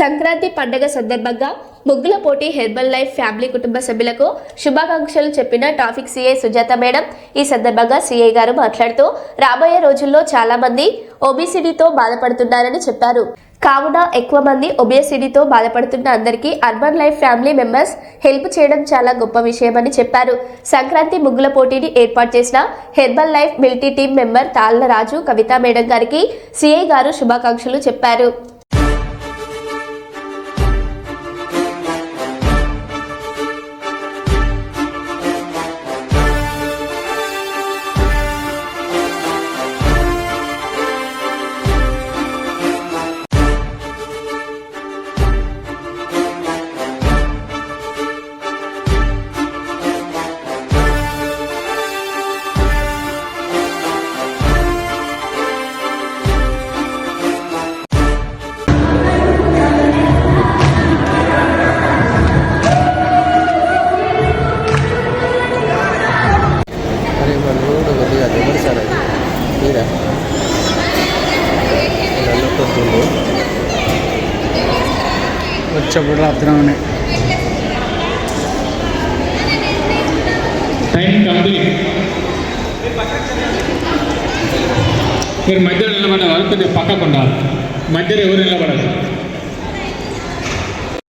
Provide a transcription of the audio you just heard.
సంక్రాంతి పండుగ సందర్భంగా ముగ్గుల పోటీ హెర్బల్ లైఫ్ ఫ్యామిలీ కుటుంబ సభ్యులకు శుభాకాంక్షలు చెప్పిన ట్రాఫిక్ సీఐ సుజాత మేడం. ఈ సందర్భంగా సీఐ గారు మాట్లాడుతూ రాబోయే రోజుల్లో చాలా మంది ఓబీసీడీతో బాధపడుతున్నారని చెప్పారు. కావున ఎక్కువ మంది ఒబిసిటీతో బాధపడుతున్న అందరికీ urban life family members help చేయడం చాలా గొప్ప విషయమని చెప్పారు. సంక్రాంతి ముగ్గుల పోటీని ఏర్పాటు చేసిన herbal life మిలిటీ team member Talla Raju Kavitha madam గారికి సీఐ గారు శుభాకాంక్షలు చెప్పారు. వచ్చేప్పుడు రాత్రి టైం కంప్లీట్. మీరు మధ్యలో నిలబడిన నిలబడాలి కొద్దిగా పక్కకు ఉండాలి. మధ్యలో ఎవరు నిలబడాలి